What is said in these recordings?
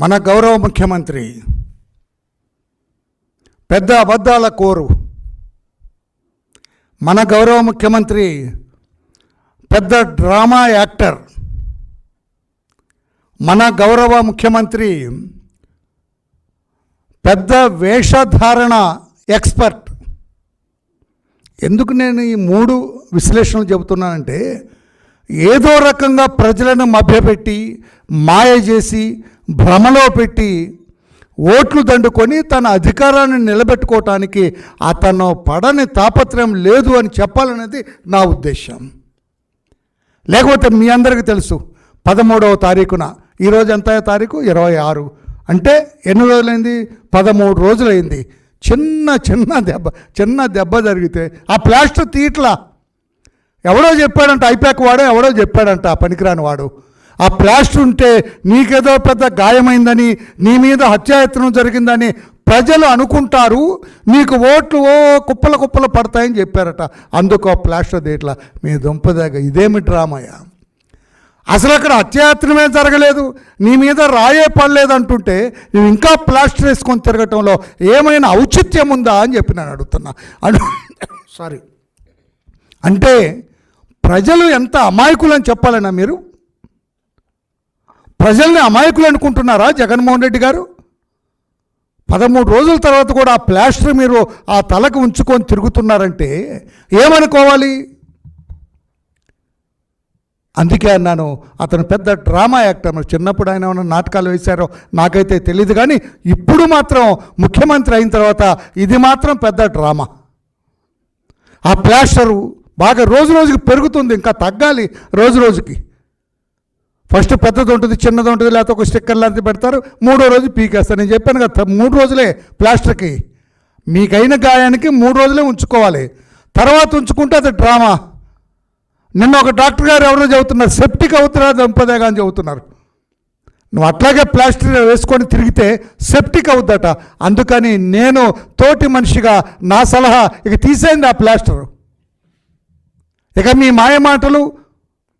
మన గౌరవ ముఖ్యమంత్రి పెద్ద అబద్ధాల కోరు. మన గౌరవ ముఖ్యమంత్రి పెద్ద డ్రామా యాక్టర్. మన గౌరవ ముఖ్యమంత్రి పెద్ద వేషధారణ ఎక్స్పర్ట్. ఎందుకు నేను ఈ మూడు విశ్లేషణలు చెబుతున్నానంటే ఏదో రకంగా ప్రజలను మభ్యపెట్టి మాయ చేసి భ్రమలో పెట్టి ఓట్లు దండుకొని తన అధికారాన్ని నిలబెట్టుకోవటానికి అతను పడని తాపత్రయం లేదు అని చెప్పాలనేది నా ఉద్దేశం లేకపోతే మీ అందరికీ తెలుసు పదమూడవ తారీఖున ఈరోజు ఎంత తారీఖు? ఇరవై ఆరు. అంటే ఎన్ని రోజులైంది? పదమూడు రోజులైంది. చిన్న చిన్న దెబ్బ చిన్న దెబ్బ జరిగితే ఆ ప్లాస్టర్ తీట్లా. ఎవడో చెప్పాడంట ఐపాక్ వాడో ఎవడో చెప్పాడంట పనికిరాని వాడు. ఆ ప్లాస్టర్ ఉంటే నీకేదో పెద్ద గాయమైందని నీ మీద హత్యాయత్నం జరిగిందని ప్రజలు అనుకుంటారు. నీకు ఓట్లు ఓ కుప్పల కుప్పలు పడతాయని చెప్పారట. అందుకు ఆ ప్లాస్టర్ దేట్లా? మీ దుంపదాగ ఇదేమి డ్రామాయా అసలు అక్కడ అత్యాయత్నమే జరగలేదు. నీ మీద రాయే పడలేదు అంటుంటే నువ్వు ఇంకా ప్లాస్టర్ వేసుకొని తిరగటంలో ఏమైనా ఔచిత్యం ఉందా అని చెప్పి నేను అడుగుతున్నా. అడు సారీ అంటే ప్రజలు ఎంత అమాయకులు అని చెప్పాలన్నా మీరు? ప్రజల్ని అమాయకులు అనుకుంటున్నారా జగన్మోహన్ రెడ్డి గారు? పదమూడు రోజుల తర్వాత కూడా ఆ ప్లాస్టర్ మీరు ఆ తలకు ఉంచుకొని తిరుగుతున్నారంటే ఏమనుకోవాలి? అందుకే అన్నాను అతను పెద్ద డ్రామా యాక్టర్. చిన్నప్పుడు ఆయన ఏమైనా నాటకాలు వేశారో నాకైతే తెలియదు కానీ ఇప్పుడు మాత్రం ముఖ్యమంత్రి అయిన తర్వాత ఇది మాత్రం పెద్ద డ్రామా. ఆ ప్లాస్టరు బాగా రోజు రోజుకి పెరుగుతుంది ఇంకా తగ్గాలి రోజు రోజుకి. ఫస్ట్ పెద్దది ఉంటుంది చిన్నది ఉంటుంది లేకపోతే ఒక స్టిక్కర్ లాంటి పెడతారు మూడో రోజు పీకేస్తారు. నేను చెప్పాను కదా మూడు రోజులే ప్లాస్టర్కి. మీకైన గాయానికి మూడు రోజులే ఉంచుకోవాలి. తర్వాత ఉంచుకుంటే అది డ్రామా. నిన్న ఒక డాక్టర్ గారు ఎవరో చెబుతున్నారు సెప్టిక్ అవుతున్నా దంపదేగా అని చెబుతున్నారు. నువ్వు అట్లాగే ప్లాస్టర్ వేసుకొని తిరిగితే సెప్టిక్ అవుద్దట. అందుకని నేను తోటి మనిషిగా నా సలహా ఇక తీసేయండి ఆ ప్లాస్టర్. ఇక మీ మాయ మాటలు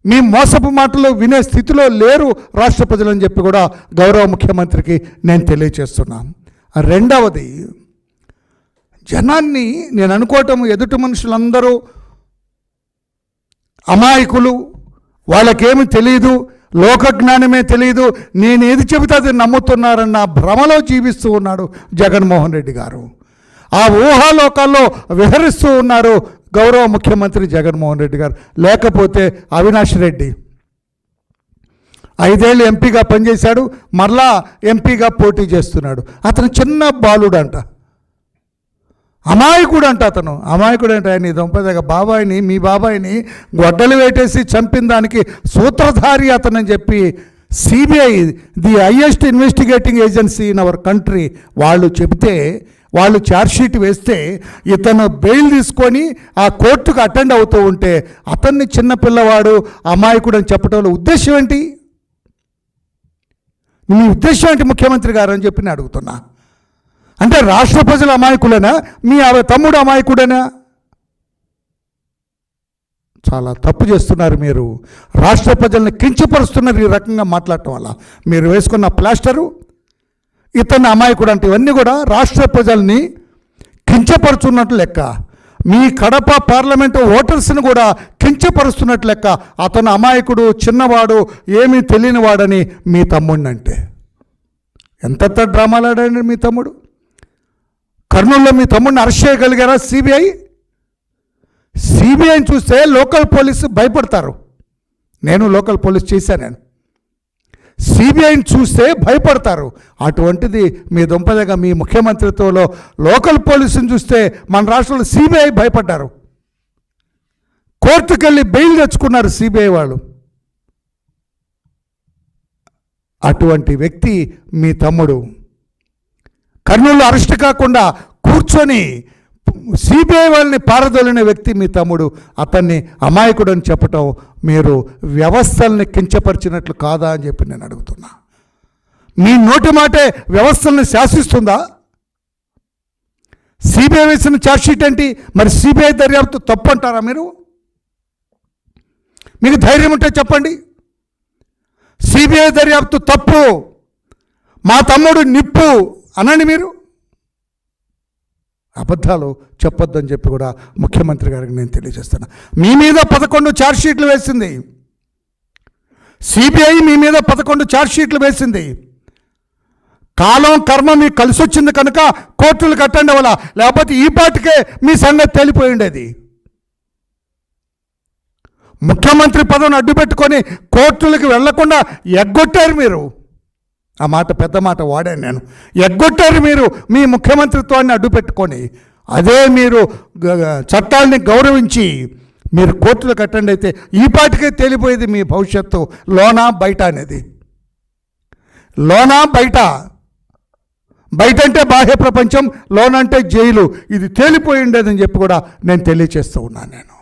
మీ మోసపు మాటలు వినే స్థితిలో లేరు రాష్ట్ర ప్రజలని చెప్పి కూడా గౌరవ ముఖ్యమంత్రికి నేను తెలియచేస్తున్నాను రెండవది జనాన్ని నేను అనుకోవటం ఎదుటి మనుషులందరూ అమాయకులు వాళ్ళకేమి తెలియదు లోకజ్ఞానమే తెలియదు నేను ఏది చెబితే అది నమ్ముతున్నారన్న భ్రమలో జీవిస్తూ ఉన్నాడు జగన్మోహన్ రెడ్డి గారు. ఆ ఊహాలోకాల్లో విహరిస్తూ ఉన్నారు గౌరవ ముఖ్యమంత్రి జగన్మోహన్ రెడ్డి గారు లేకపోతే అవినాష్ రెడ్డి. ఐదేళ్ళు ఎంపీగా పనిచేశాడు మరలా ఎంపీగా పోటీ చేస్తున్నాడు. అతను చిన్న బాలుడు అంట అమాయకుడు అంట అతను. అమాయకుడు అంటే ఆయన దొంపదగ బాబాయిని మీ బాబాయిని గొడ్డలు వేటేసి చంపిన దానికి సూత్రధారి అతను అని చెప్పి CBI the highest investigating agency in our country వాళ్ళు చెబితే వాళ్ళు ఛార్జ్షీట్ వేస్తే ఇతను బెయిల్ తీసుకొని ఆ కోర్టుకు అటెండ్ అవుతూ ఉంటే అతన్ని చిన్నపిల్లవాడు అమాయకుడు అని చెప్పడంలో ఉద్దేశం ఏంటి? మీ ఉద్దేశం ఏంటి ముఖ్యమంత్రి గారు అని చెప్పి నేను అడుగుతున్నా. అంటే రాష్ట్ర ప్రజల అమాయకులేనా? మీ ఆ తమ్ముడు అమాయకుడేనా? చాలా తప్పు చేస్తున్నారు మీరు. రాష్ట్ర ప్రజల్ని కించపరుస్తున్నారు ఈ రకంగా మాట్లాడటం వల్ల. మీరు వేసుకున్న ప్లాస్టరు ఇతన్ని అమాయకుడు అంటే ఇవన్నీ కూడా రాష్ట్ర ప్రజల్ని కించపరుచున్నట్లు లెక్క. మీ కడప పార్లమెంటు ఓటర్స్ని కూడా కించపరుస్తున్నట్లు లెక్క. అతను అమాయకుడు చిన్నవాడు ఏమీ తెలియనివాడని మీ తమ్ముడిని అంటే. ఎంత డ్రామాలు ఆడాడు మీ తమ్ముడు? కర్నూలులో మీ తమ్ముడిని అరెస్ట్ చేయగలిగారా సిబిఐ? సిబిఐని చూస్తే లోకల్ పోలీసు భయపడతారు. నేను లోకల్ పోలీస్ చేశాను నేను. సిబిఐని చూస్తే భయపడతారు. అటువంటిది మీ దుంపదగ మీ ముఖ్యమంత్రిత్వంలో లోకల్ పోలీసుని చూస్తే మన రాష్ట్రంలో సిబిఐ భయపడ్డారు. కోర్టుకు వెళ్ళి బెయిల్ తెచ్చుకున్నారు సిబిఐ వాళ్ళు. అటువంటి వ్యక్తి మీ తమ్ముడు. కర్నూలు అరెస్ట్ కాకుండా కూర్చొని సిబిఐ వాళ్ళని పారదోలిన వ్యక్తి మీ తమ్ముడు అతన్ని అమాయకుడు అని చెప్పటం మీరు వ్యవస్థల్ని కించపరిచినట్లు కాదా అని చెప్పి నేను అడుగుతున్నా. మీ నోటి మాటే వ్యవస్థల్ని శాసిస్తుందా? సిబిఐ వేసిన ఛార్జ్షీట్ ఏంటి? మరి సిబిఐ దర్యాప్తు తప్పు అంటారా మీరు? మీకు ధైర్యం ఉంటే చెప్పండి. సిబిఐ దర్యాప్తు తప్పు మా తమ్ముడు నిప్పు అనండి మీరు? అబద్ధాలు చెప్పొద్దని చెప్పి కూడా ముఖ్యమంత్రి గారికి నేను తెలియజేస్తాను మీ మీద పదకొండు ఛార్జ్షీట్లు వేసింది. సిబిఐ మీ మీద పదకొండు ఛార్జ్షీట్లు వేసింది. కాలం కర్మ మీకు కలిసి వచ్చింది కనుక కోర్టులు కట్టండి వల్ల. లేకపోతే ఈ పాటికే మీ సంగతి తేలిపోయి ఉండేది. ముఖ్యమంత్రి పదవిని అడ్డుపెట్టుకొని కోర్టులకు వెళ్ళకుండా ఎగ్గొట్టారు మీరు. ఆ మాట పెద్ద మాట వాడాను నేను. ఎగ్గొట్టారు మీరు మీ ముఖ్యమంత్రిత్వాన్ని అడ్డుపెట్టుకొని. అదే మీరు చట్టాలని చట్టాల్ని గౌరవించి మీరు కోర్టులు కట్టండి అయితే ఈ పాటికే తేలిపోయేది మీ భవిష్యత్తు. లోనా బయట అనేది. లోనా బయట. బయట అంటే బాహ్య ప్రపంచం లోనంటే జైలు. ఇది తేలిపోయి ఉండేదని చెప్పి కూడా నేను తెలియచేస్తూ ఉన్నాను నేను.